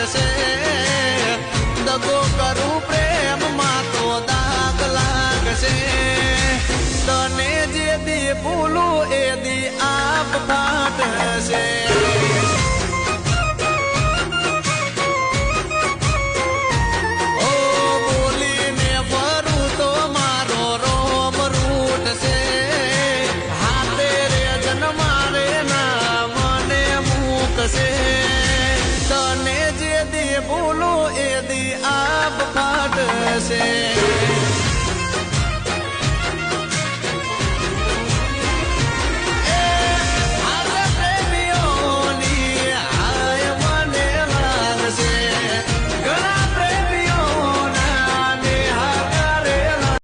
પડશે દગો કરું પ્રેમમાં તો દાગ લાગશે. તને જે દી ભૂલું, એ દી આપ ફાટ હશે say দিয়ে বলো এ দিয়ে